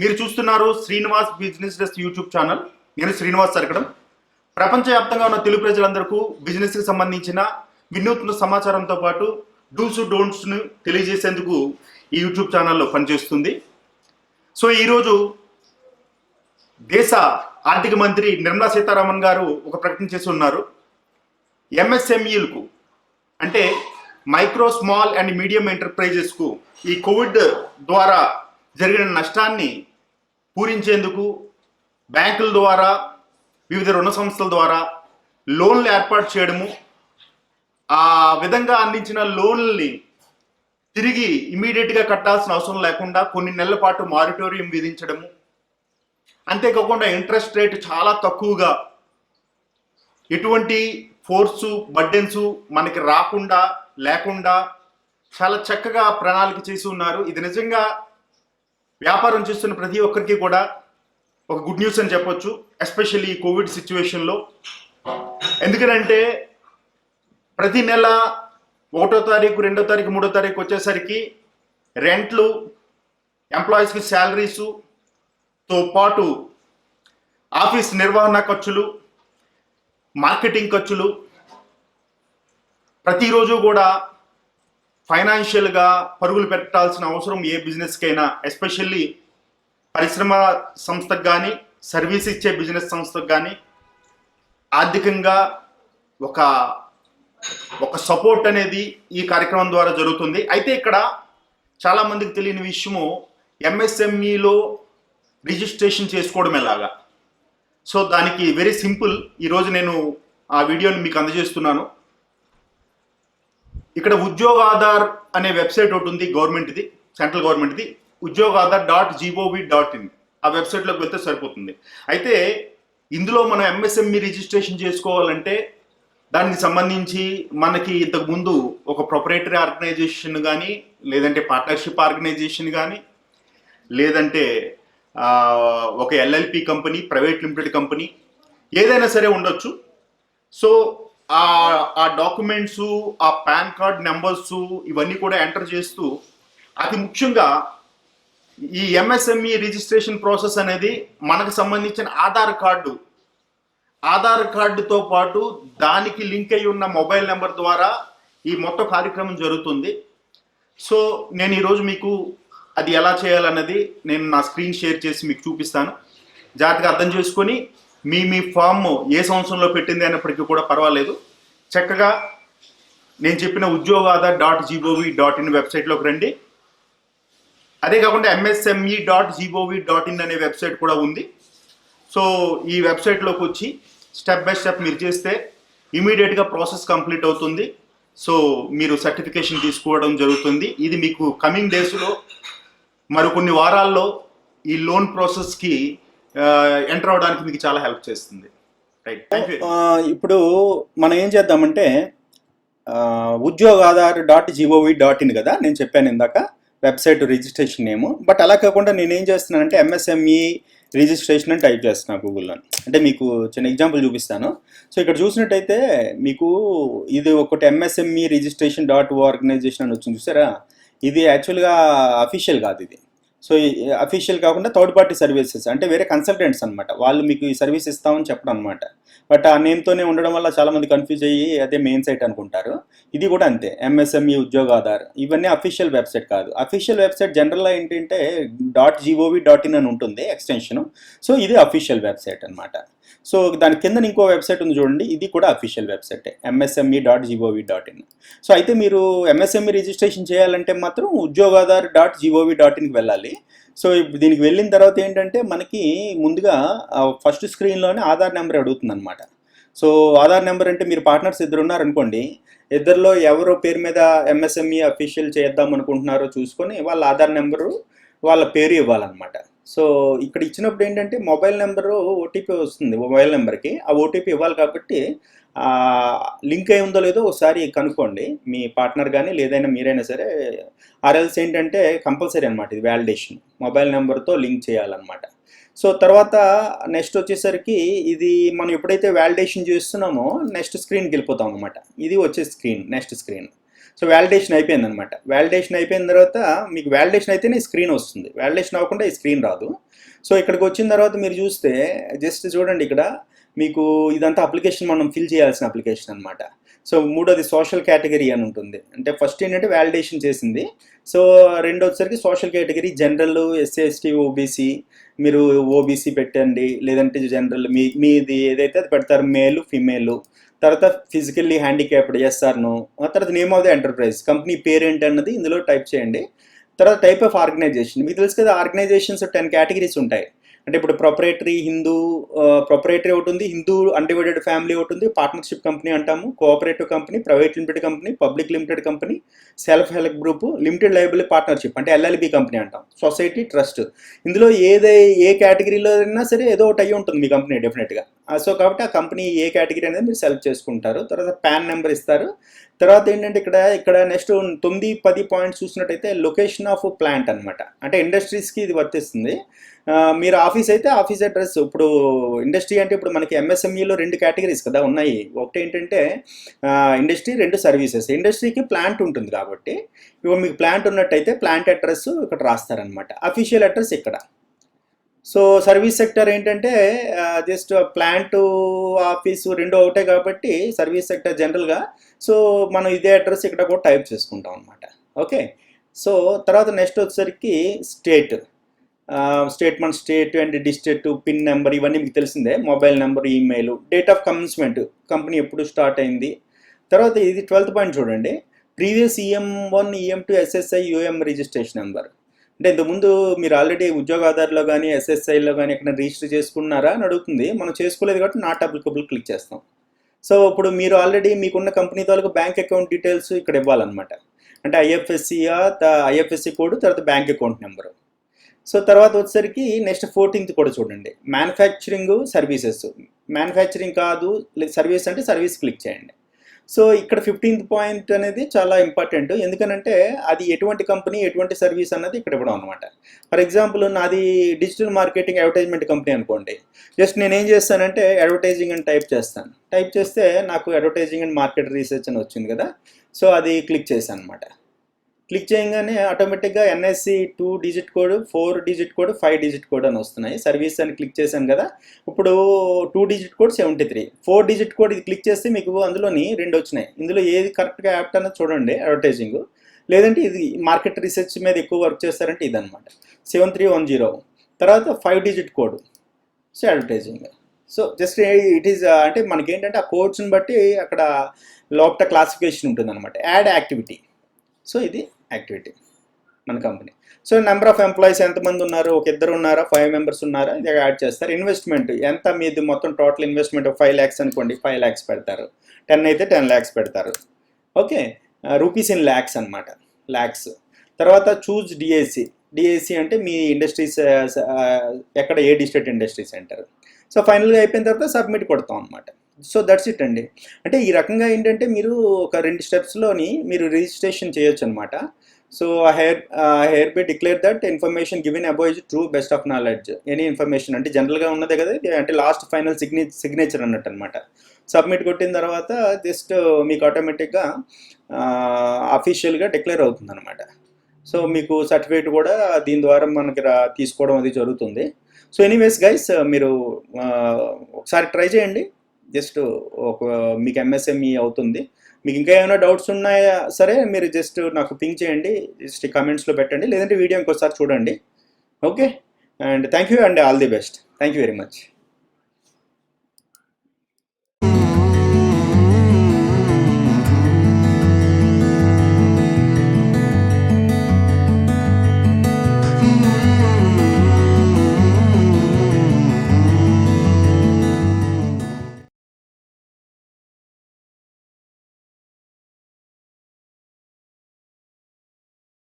మీరు చూస్తున్నారు Srinivas business desk YouTube channel నేను శ్రీనివాస్ సరకడం. ప్రపంచవ్యాప్తంగా ఉన్న తెలుగు ప్రజలందరికీ బిజినెస్కి సంబంధించిన వినూత్న సమాచారంతో పాటు డూస్ డోంట్స్ను తెలియజేసేందుకు ఈ యూట్యూబ్ ఛానల్లో పనిచేస్తుంది. సో ఈరోజు దేశ ఆర్థిక మంత్రి నిర్మలా సీతారామన్ గారు ఒక ప్రకటన చేసి ఉన్నారు. ఎంఎస్ఎంఈలకు అంటే మైక్రో స్మాల్ అండ్ మీడియం ఎంటర్ప్రైజెస్కు ఈ కోవిడ్ ద్వారా జరిగిన నష్టాన్ని పూరించేందుకు బ్యాంకుల ద్వారా వివిధ రుణ సంస్థల ద్వారా లోన్లు ఏర్పాటు చేయడము ఆ విధంగా అందించిన లోన్లని తిరిగి ఇమీడియట్గా కట్టాల్సిన అవసరం లేకుండా కొన్ని నెలల పాటు మారిటోరియం విధించడము. అంతేకాకుండా ఇంట్రెస్ట్ రేట్ చాలా తక్కువగా ఎటువంటి ఫోర్సు బడ్డెన్స్ మనకి రాకుండా లేకుండా చాలా చక్కగా ప్రణాళిక చేసి ఉన్నారు. ఇది నిజంగా వ్యాపారం చేస్తున్న ప్రతి ఒక్కరికి కూడా ఒక గుడ్ న్యూస్ అని చెప్పొచ్చు ఎస్పెషల్లీ ఈ కోవిడ్ సిచ్యువేషన్లో ఎందుకనంటే ప్రతి నెల ఒకటో తారీఖు రెండో తారీఖు మూడో తారీఖు వచ్చేసరికి రెంట్లు ఎంప్లాయీస్కి శాలరీసుతో పాటు ఆఫీస్ నిర్వహణ ఖర్చులు మార్కెటింగ్ ఖర్చులు ప్రతిరోజు కూడా ఫైనాన్షియల్గా పరుగులు పెట్టాల్సిన అవసరం ఏ బిజినెస్కైనా ఎస్పెషల్లీ పరిశ్రమ సంస్థకు కానీ సర్వీస్ ఇచ్చే బిజినెస్ సంస్థకు కానీ ఆర్థికంగా ఒక ఒక సపోర్ట్ అనేది ఈ కార్యక్రమం ద్వారా జరుగుతుంది. అయితే ఇక్కడ చాలామందికి తెలియని విషయము ఎంఎస్ఎంఈలో రిజిస్ట్రేషన్ చేసుకోవడం ఎలాగా? సో దానికి వెరీ సింపుల్ ఈరోజు నేను ఆ వీడియోని మీకు అందజేస్తున్నాను. ఇక్కడ ఉద్యోగ ఆధార్ అనే వెబ్సైట్ ఒకటి ఉంది గవర్నమెంట్ది central గవర్నమెంట్ది Udyog Aadhaar dot G O V dot in. ఆ వెబ్సైట్లోకి వెళ్తే సరిపోతుంది. అయితే ఇందులో మనం ఎంఎస్ఎంఈ రిజిస్ట్రేషన్ చేసుకోవాలంటే దానికి సంబంధించి మనకి ఇంతకు ముందు ఒక ప్రొపరేటరీ ఆర్గనైజేషన్ కానీ లేదంటే పార్ట్నర్షిప్ ఆర్గనైజేషన్ కానీ లేదంటే ఒక LLP company private limited company ఏదైనా సరే ఉండొచ్చు. సో ఆ ఆ డాక్యుమెంట్స్ ఆ పాన్ కార్డ్ నెంబర్స్ ఇవన్నీ కూడా ఎంటర్ చేస్తూ అతి ముఖ్యంగా ఈ ఎంఎస్ఎంఈ రిజిస్ట్రేషన్ ప్రాసెస్ అనేది మనకు సంబంధించిన ఆధార్ కార్డు. ఆధార్ కార్డుతో పాటు దానికి లింక్ అయి ఉన్న మొబైల్ నెంబర్ ద్వారా ఈ మొత్తం కార్యక్రమం జరుగుతుంది. సో నేను ఈరోజు మీకు అది ఎలా చేయాలన్నది నేను నా స్క్రీన్ షేర్ చేసి మీకు చూపిస్తాను. జాగ్రత్తగా అర్థం చేసుకొని మీ మీ ఫామ్ ఏ సంవత్సరంలో పెట్టింది అయినప్పటికీ కూడా పర్వాలేదు. చక్కగా నేను చెప్పిన Udyog Aadhaar dot gov dot in వెబ్సైట్లోకి రండి అదే కాకుండా MSME dot gov dot in అనే వెబ్సైట్ కూడా ఉంది. సో ఈ వెబ్సైట్లోకి వచ్చి స్టెప్ బై స్టెప్ మీరు చేస్తే ఇమీడియట్గా ప్రాసెస్ కంప్లీట్ అవుతుంది. సో మీరు సర్టిఫికేషన్ తీసుకోవడం జరుగుతుంది. ఇది మీకు కమింగ్ డేస్లో మరికొన్ని వారాల్లో ఈ లోన్ ప్రాసెస్కి ఎంటర్ అవడానికి మీకు చాలా హెల్ప్ చేస్తుంది. రైట్ ఇప్పుడు మనం ఏం చేద్దామంటే Udyog Aadhaar dot G O V dot in కదా నేను చెప్పాను ఇందాక వెబ్సైట్ రిజిస్ట్రేషన్ నేము. బట్ అలా కాకుండా నేను ఏం చేస్తున్నానంటే ఎంఎస్ఎంఈ రిజిస్ట్రేషన్ అని టైప్ చేస్తున్నాను గూగుల్లో అంటే మీకు చిన్న ఎగ్జాంపుల్ చూపిస్తాను. సో ఇక్కడ చూసినట్టయితే మీకు ఇది ఒకటి ఎంఎస్ఎంఈ రిజిస్ట్రేషన్ డాట్ ఆర్గనైజేషన్ అని వచ్చింది చూసారా? ఇది యాక్చువల్గా అఫీషియల్ కాదు ఇది. సో అఫీషియల్ కాకుండా థర్డ్ పార్టీ సర్వీసెస్ అంటే వేరే కన్సల్టెంట్స్ అనమాట వాళ్ళు మీకు ఈ సర్వీస్ ఇస్తామని చెప్పడం అనమాట బట్ ఆ నేమ్తోనే ఉండడం వల్ల చాలా మంది కన్ఫ్యూజ్ అయ్యి అదే మెయిన్ సైట్ అనుకుంటారు. ఇది కూడా అంతే. ఎంఎస్ఎంఈ ఉద్యోగ ఆధార్. ఇవన్నీ అఫీషియల్ వెబ్సైట్ కాదు. అఫీషియల్ వెబ్సైట్ జనరల్గా ఏంటంటే డాట్ జీఓవి డాట్ ఇన్ అని ఉంటుంది ఎక్స్టెన్షన్ సో ఇది అఫీషియల్ వెబ్సైట్ అనమాట సో దాని కింద ఇంకో వెబ్సైట్ ఉంది చూడండి. ఇది కూడా official website MSME dot GOV dot in so అయితే మీరు ఎంఎస్ఎంఈ రిజిస్ట్రేషన్ చేయాలంటే మాత్రం ఉద్యోగాధార్ డాట్ జీఓవి డాట్ ఇన్కి వెళ్ళాలి. సో దీనికి వెళ్ళిన తర్వాత ఏంటంటే మనకి ముందుగా ఫస్ట్ స్క్రీన్లోనే ఆధార్ నెంబర్ అడుగుతుంది అనమాట సో ఆధార్ నెంబర్ అంటే మీరు పార్ట్నర్స్ ఇద్దరు ఉన్నారనుకోండి ఇద్దరిలో ఎవరు పేరు మీద ఎంఎస్ఎంఈ అఫీషియల్ చేద్దాం అనుకుంటున్నారో చూసుకొని వాళ్ళ ఆధార్ నెంబరు వాళ్ళ పేరు ఇవ్వాలన్నమాట. సో ఇక్కడ ఇచ్చినప్పుడు ఏంటంటే మొబైల్ నెంబరు ఓటీపీ వస్తుంది మొబైల్ నెంబర్కి. ఆ ఓటీపీ ఇవ్వాలి కాబట్టి లింక్ అయి ఉందో లేదో ఒకసారి కనుక్కోండి. మీ పార్ట్నర్ కానీ లేదైనా మీరైనా సరే ఆర్ఎల్స్ ఏంటంటే కంపల్సరీ అనమాట ఇది వ్యాలిడేషన్. మొబైల్ నెంబర్తో లింక్ చేయాలన్నమాట. సో తర్వాత నెక్స్ట్ వచ్చేసరికి ఇది మనం ఎప్పుడైతే వ్యాలిడేషన్ చేస్తున్నామో నెక్స్ట్ స్క్రీన్కి వెళ్ళిపోతాం అనమాట ఇది వచ్చే screen next screen. So validation అయిపోయింది అనమాట వ్యాలిడేషన్ అయిపోయిన తర్వాత మీకు వ్యాలిడేషన్ అయితేనే స్క్రీన్ వస్తుంది. వ్యాలిడేషన్ అవ్వకుండా ఈ స్క్రీన్ రాదు. సో ఇక్కడికి వచ్చిన తర్వాత మీరు చూస్తే జస్ట్ చూడండి ఇక్కడ మీకు ఇదంతా అప్లికేషన్ మనం ఫిల్ చేయాల్సిన అప్లికేషన్ అనమాట సో మూడోది సోషల్ కేటగిరీ అని ఉంటుంది. అంటే ఫస్ట్ ఏంటంటే వ్యాలిడేషన్ చేసింది. So రెండోసరికి social category general SC ST OBC మీరు ఓబీసీ పెట్టండి. లేదంటే జనరల్ మీ మీది ఏదైతే అది పెడతారు మేలు ఫిమేలు తర్వాత ఫిజికల్లీ హ్యాండిక్యాప్డ్ ఎస్ఆర్ను తర్వాత name of the enterprise company పేరేంటి అన్నది ఇందులో టైప్ చేయండి. తర్వాత టైప్ ఆఫ్ ఆర్గనైజేషన్ మీకు తెలుసు కదా ఆర్గనైజేషన్స్ టెన్ కేటగిరీస్ ఉంటాయి. అంటే ఇప్పుడు ప్రొపరేటరీ హిందూ ప్రొపరేటరీ ఒకటి ఉంది హిందూ అన్డివైడెడ్ ఫ్యామిలీ ఒకటి ఉంది పార్ట్నర్షిప్ కంపెనీ అంటాము cooperative company private limited company public limited company self help group limited liability partnership అంటే ఎల్ఎల్బి కంపెనీ అంటాం సొసైటీ ట్రస్ట్ ఇందులో ఏదే ఏ కేటగిరీలో అయినా సరే ఏదో ఒకటి అయ్యి ఉంటుంది మీ కంపెనీ డెఫినెట్గా సో కాబట్టి ఆ కంపెనీ ఏ కేటగిరీ అనేది మీరు సెలెక్ట్ చేసుకుంటారు తర్వాత ప్యాన్ నెంబర్ ఇస్తారు. తర్వాత ఏంటంటే ఇక్కడ ఇక్కడ నెక్స్ట్ తొమ్మిది పది పాయింట్స్ చూసినట్టయితే లొకేషన్ ఆఫ్ ప్లాంట్ అనమాట అంటే ఇండస్ట్రీస్కి ఇది వర్తిస్తుంది. మీరు ఆఫీస్ ఆఫీస్ అయితే ఆఫీస్ అడ్రస్. ఇప్పుడు ఇండస్ట్రీ అంటే ఇప్పుడు మనకి ఎంఎస్ఎంఈలో రెండు కేటగిరీస్ కదా ఉన్నాయి. ఒకటి ఏంటంటే ఇండస్ట్రీ రెండు సర్వీసెస్. ఇండస్ట్రీకి ప్లాంట్ ఉంటుంది కాబట్టి ఇప్పుడు మీకు ప్లాంట్ ఉన్నట్టయితే ప్లాంట్ అడ్రస్ ఇక్కడ రాస్తారనమాట అఫీషియల్ అడ్రస్ ఇక్కడ. సో సర్వీస్ సెక్టర్ ఏంటంటే జస్ట్ ప్లాంట్ ఆఫీసు రెండు ఒకటే కాబట్టి సర్వీస్ సెక్టర్ జనరల్గా. సో మనం ఇదే అడ్రస్ ఇక్కడ కూడా టైప్ చేసుకుంటాం అనమాట ఓకే? సో తర్వాత నెక్స్ట్ వచ్చేసరికి state. Statement state and district pin number ఇవన్నీ మీకు తెలిసిందే. Mobile number email date of commencement company ఎప్పుడు స్టార్ట్ అయింది. తర్వాత ఇది ట్వెల్త్ పాయింట్ చూడండి. Previous EM one EM two SSI UM registration number అంటే ఇంతకుముందు మీరు ఆల్రెడీ ఉద్యోగ ఆధార్లో కానీ ఎస్ఎస్ఐలో కానీ ఎక్కడ రిజిస్టర్ చేసుకున్నారా అని అడుగుతుంది. మనం చేసుకోలేదు కాబట్టి నాట్ అప్లికబుల్ క్లిక్ చేస్తాం. సో ఇప్పుడు మీరు ఆల్రెడీ మీకున్న కంపెనీ తాలూకు బ్యాంక్ అకౌంట్ డీటెయిల్స్ ఇక్కడ ఇవ్వాలన్నమాట. అంటే ఐఎఫ్ఎస్సియా ఐఎఫ్ఎస్సి కోడ్ తర్వాత బ్యాంక్ అకౌంట్ నెంబరు సో తర్వాత వచ్చేసరికి నెక్స్ట్ ఫోర్టీన్త్ కూడా చూడండి. Manufacturing services. మ్యానుఫ్యాక్చరింగ్ కాదు సర్వీస్ అంటే సర్వీస్ క్లిక్ చేయండి. సో ఇక్కడ ఫిఫ్టీన్త్ పాయింట్ అనేది చాలా ఇంపార్టెంట్. ఎందుకనంటే అది ఎటువంటి కంపెనీ ఎటువంటి సర్వీస్ అన్నది ఇక్కడ ఇవ్వడం అనమాట ఫర్ ఎగ్జాంపుల్ నాది డిజిటల్ మార్కెటింగ్ అడ్వర్టైజ్మెంట్ కంపెనీ అనుకోండి. జస్ట్ నేను ఏం చేస్తానంటే అడ్వర్టైజింగ్ అని టైప్ చేస్తాను. టైప్ చేస్తే నాకు అడ్వర్టైజింగ్ అండ్ మార్కెట్ రీసెర్చ్ అని వచ్చింది కదా. సో అది క్లిక్ చేశాను అనమాట క్లిక్ చేయగానే ఆటోమేటిక్గా NSC two digit code four digit code five digit code అని వస్తున్నాయి. సర్వీస్ అని క్లిక్ చేశాను కదా ఇప్పుడు two digit code seventy three. Four digit code ఇది క్లిక్ చేస్తే మీకు అందులోని రెండు వచ్చినాయి. ఇందులో ఏది కరెక్ట్గా యాప్ట్ అన్నది చూడండి అడ్వర్టైజింగ్. లేదంటే ఇది మార్కెట్ రీసెర్చ్ మీద ఎక్కువ వర్క్ చేస్తారంటే ఇదనమాట సెవెన్ త్రీ వన్ జీరో. తర్వాత five digit code. So advertising. So just it is అంటే మనకి ఏంటంటే ఆ కోడ్స్ని బట్టి అక్కడ లోపల క్లాసిఫికేషన్ ఉంటుంది అనమాట యాడ్ యాక్టివిటీ. సో ఇది యాక్టివిటీ మన company so number of employees ఎంతమంది ఉన్నారు? ఒక ఇద్దరు ఉన్నారా? ఫైవ్ మెంబర్స్ ఉన్నారా? ఇది యాడ్ చేస్తారు. ఇన్వెస్ట్మెంట్ ఎంత మీది మొత్తం టోటల్ ఇన్వెస్ట్మెంట్ ఫైవ్ ల్యాక్స్ అనుకోండి ఫైవ్ ల్యాక్స్ పెడతారు. టెన్ అయితే టెన్ ల్యాక్స్ పెడతారు. ఓకే రూపీస్ ఇన్ ల్యాక్స్ అనమాట ల్యాక్స్ తర్వాత చూజ్ డిఏసి డిఏసి అంటే మీ ఇండస్ట్రీస్ uh, uh, ఎక్కడ ఏ డిస్ట్రిక్ట్ ఇండస్ట్రీస్ సెంటర్ సో ఫైనల్గా అయిపోయిన తర్వాత సబ్మిట్ కొడతాం అనమాట సో దట్స్ ఇట్ అండి. అంటే ఈ రకంగా ఏంటంటే మీరు ఒక రెండు స్టెప్స్లోని మీరు రిజిస్ట్రేషన్ చేయొచ్చు అనమాట so here hereby declare that information given above is true best of knowledge any information అంటే జనరల్గా ఉన్నదే కదా అంటే లాస్ట్ ఫైనల్ సిగ్నే సిగ్నేచర్ అన్నట్టు అనమాట సబ్మిట్ కొట్టిన తర్వాత జస్ట్ uh, మీకు ఆటోమేటిక్గా అఫీషియల్గా డిక్లేర్ అవుతుంది అనమాట సో మీకు సర్టిఫికేట్ కూడా దీని ద్వారా మనకి రా- తీసుకోవడం అది జరుగుతుంది. సో ఎనీవేస్ గైస్ మీరు uh, ఒకసారి ట్రై చేయండి. జస్ట్ ఒక మీకు ఎంఎస్ఎంఈ అవుతుంది. మీకు ఇంకా ఏమైనా డౌట్స్ ఉన్నాయా సరే మీరు జస్ట్ నాకు పింక్ చేయండి జస్ట్ కమెంట్స్లో పెట్టండి లేదంటే వీడియో ఇంకోసారి చూడండి. Okay and thank you and all the best thank you very much